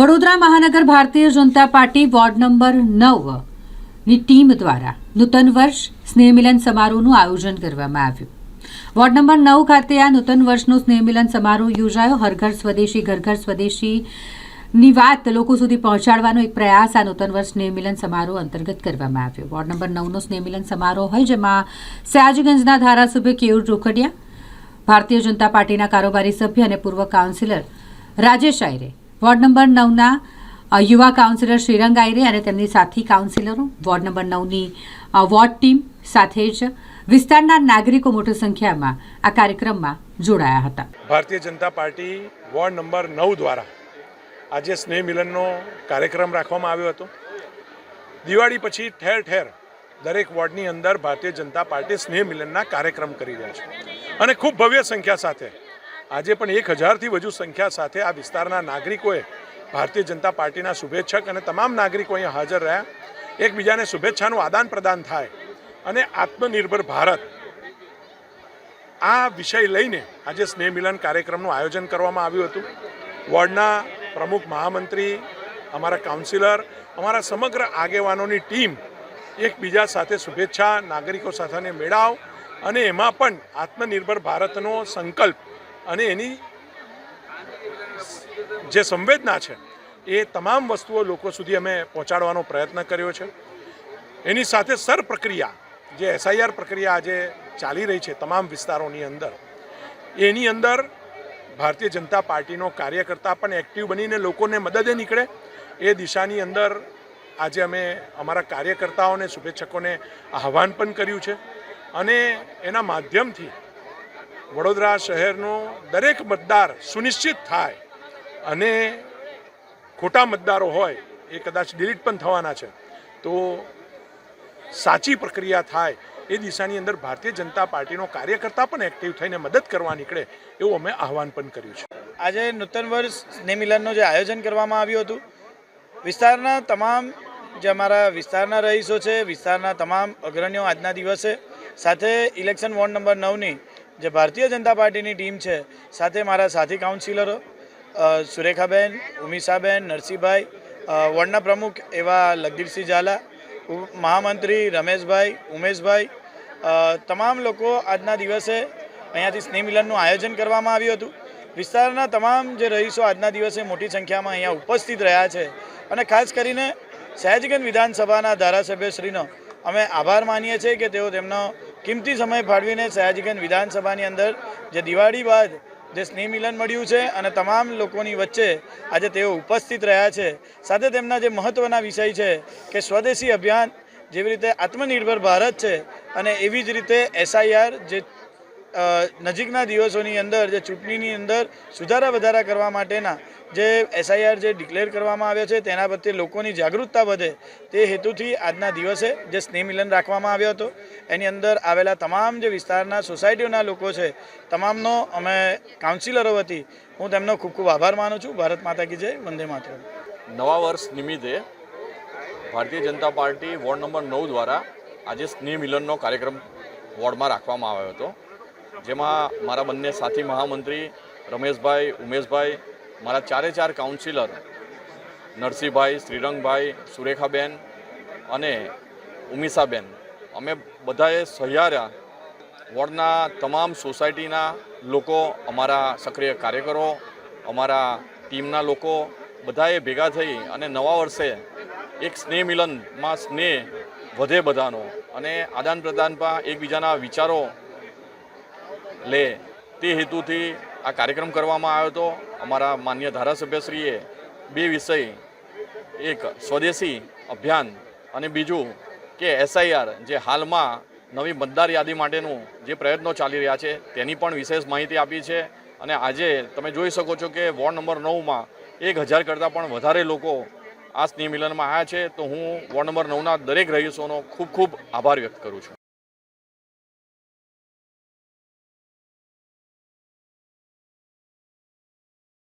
વડોદરા મહાનગર Bharatiya Janata party ward number નવની team દ્વારા નૂતન વર્ષ સ્નેહમિલન સમારોહનું આયોજન કરવામાં આવ્યું. વોર્ડ નંબર નવ ખાતે આ નૂતન વર્ષનો સ્નેહમિલન સમારોહ યોજાયો. હરઘર સ્વદેશી ઘર ઘર સ્વદેશી ની વાત લોકો સુધી પહોંચાડવાનો એક પ્રયાસ આ નૂતન વર્ષ સ્નેહમિલન સમારોહ અંતર્ગત કરવામાં આવ્યો. વોર્ડ નંબર નવનો સ્નેહમિલન સમારોહ હોય જેમાં સયાજગંજના ધારાસભ્ય કેયુર રોકડિયા, ભારતીય જનતા પાર્ટીના કારોબારી સભ્ય અને પૂર્વ councillor Rajesh Ayre ward number નવના યુવા કાઉન્સિલર શ્રીરંગ આયરે અને તેમની સાથી કાઉન્સિલરો. વોર્ડ નંબર નવની વોર્ડ ટીમ સાથે જ વિસ્તારના નાગરિકો મોટી સંખ્યામાં આ કાર્યક્રમમાં જોડાયા હતા. ભારતીય જનતા પાર્ટી વોર્ડ નંબર નવ દ્વારા આજે સ્નેહ મિલનનો કાર્યક્રમ રાખવામાં આવ્યો હતો. દિવાળી પછી ઠેર ઠેર દરેક વોર્ડની અંદર ભારતીય જનતા પાર્ટી સ્નેહ મિલનના કાર્યક્રમ કરી રહ્યા છે. અને ખૂબ ભવ્ય સંખ્યા સાથે આજે પણ એક હજારથી વધુ સંખ્યા સાથે આ વિસ્તારના નાગરિકોએ ભારતીય જનતા પાર્ટીના શુભેચ્છક અને તમામ નાગરિકો અહીંયા હાજર રહ્યા. એકબીજાને શુભેચ્છાનું આદાન પ્રદાન થાય અને આત્મનિર્ભર ભારત. આ વિષય લઈને આજે સ્નેહ મિલન કાર્યક્રમનું આયોજન કરવામાં આવ્યું હતું. વોર્ડના પ્રમુખ મહામંત્રી, અમારા કાઉન્સિલર, અમારા સમગ્ર આગેવાનોની ટીમ એકબીજા સાથે શુભેચ્છા, નાગરિકો સાથેને મેળાવ અને એમાં પણ આત્મનિર્ભર ભારતનો સંકલ્પ અને એની જે સંવેદના છે, એ તમામ વસ્તુઓ લોકો સુધી અમે પહોંચાડવાનો પ્રયત્ન કર્યો છે. એની સાથે સર પ્રક્રિયા જે એસઆઈઆર પ્રક્રિયા આજે ચાલી રહી છે તમામ વિસ્તારોની અંદર, એની અંદર ભારતીય જનતા પાર્ટીનો કાર્યકર્તા પણ એક્ટિવ બનીને લોકોને મદદે નીકળે. એ દિશાની અંદર આજે અમે અમારા કાર્યકર્તાઓને, શુભેચ્છકોને આહવાન પણ કર્યું છે. અને એના માધ્યમથી વડોદરા શહેરનો દરેક મતદાર સુનિશ્ચિત થાય અને ખોટા મતદારો હોય એ કદાચ ડિલીટ પણ થવાના છે. તો સાચી પ્રક્રિયા થાય એ દિશાની અંદર ભારતીય જનતા પાર્ટીનો કાર્યકર્તા પણ એક્ટિવ થઈને મદદ કરવા નીકળે એવું અમે આહવાન પણ કર્યું છે. આજે નૂતન વર્ષ સ્નેહમિલનનું જે આયોજન કરવામાં આવ્યું હતું, વિસ્તારના તમામ જે અમારા વિસ્તારના રહીશો છે, વિસ્તારના તમામ અગ્રણીઓ આજના દિવસે સાથે ઇલેક્શન વોર્ડ નંબર નવની જે ભારતીય જનતા પાર્ટીની ટીમ છે, સાથે મારા સાથી કાઉન્સિલરો સુરેખાબેન, ઉમિષાબેન, નરસિંહભાઈ વોર્ડના પ્રમુખ એવા લગદીરસિંહ ઝાલા મહામંત્રી રમેશભાઈ, ઉમેશભાઈ તમામ લોકો આજના દિવસે અહીંયાથી સ્નેહ મિલનનું આયોજન કરવામાં આવ્યું હતું. વિસ્તારના તમામ જે રહીશો આજના દિવસે મોટી સંખ્યામાં અહીંયા ઉપસ્થિત રહ્યા છે અને ખાસ કરીને સહેજગંજ વિધાનસભાના ધારાસભ્યશ્રીનો અમે આભાર માનીએ છીએ કે તેઓ તેમનો કિંમતી સમય ફાળવીને સયાજીગંજ વિધાનસભાની અંદર જે દિવાળી બાદ જે સ્નેહ મિલન મળ્યું છે અને તમામ લોકોની વચ્ચે આજે તેઓ ઉપસ્થિત રહ્યા છે, સાથે તેમના જે મહત્ત્વના વિષય છે કે સ્વદેશી અભિયાન જેવી રીતે આત્મનિર્ભર ભારત છે અને એવી જ રીતે એસઆઈઆર જે નજીકના દિવસોની અંદર, જે ચૂંટણીની અંદર સુધારા વધારા કરવા માટેના જે એસઆઈઆર જે ડિક્લેર કરવામાં આવ્યો છે, તેના પ્રત્યે લોકોની જાગૃતતા વધે તે હેતુથી આજના દિવસે જે સ્નેહ મિલન રાખવામાં આવ્યો હતો, એની અંદર આવેલા તમામ જે વિસ્તારના સોસાયટીઓના લોકો છે, તમામનો અમે કાઉન્સિલરો વતી હું તેમનો ખૂબ ખૂબ આભાર માનું છું. ભારત માતા કી જય, વંદે માતરમ. નવા વર્ષ નિમિત્તે ભારતીય જનતા પાર્ટી વોર્ડ નંબર નવ દ્વારા આજે સ્નેહ મિલનનો કાર્યક્રમ વોર્ડમાં રાખવામાં આવ્યો હતો. જેમાં મારા બંને સાથી મહામંત્રી રમેશભાઈ, ઉમેશભાઈ મારા ચારે ચાર કાઉન્સિલર નરસિંહભાઈ, શ્રીરંગભાઈ, સુરેખાબેન અને ઉમિષાબેન, અમે બધાએ સહિયારા વોર્ડના તમામ સોસાયટીના લોકો, અમારા સક્રિય કાર્યકરો, અમારા ટીમના લોકો બધાએ ભેગા થઈ અને નવા વર્ષે એક સ્નેહ મિલનમાં સ્નેહ વધે બધાનો અને આદાન પ્રદાનમાં એકબીજાના વિચારો લે. તે હેતુથી આ કાર્યક્રમ કરવામાં આવ્યો હતો. અમારા માન્ય ધારાસભ્યશ્રીએ બે વિષય, એક સ્વદેશી અભિયાન અને બીજું કે એસઆઈઆર, જે હાલમાં નવી મતદાર યાદી માટેનું જે પ્રયત્નો ચાલી રહ્યા છે, તેની પણ વિશેષ માહિતી આપી છે. અને આજે તમે જોઈ શકો છો કે વોર્ડ નંબર નવમાં એક હજાર કરતાં પણ વધારે લોકો આ સ્નેહ મિલનમાં આવ્યા છે. તો હું વોર્ડ નંબર નવના દરેક રહીશોનો ખૂબ ખૂબ આભાર વ્યક્ત કરું છું.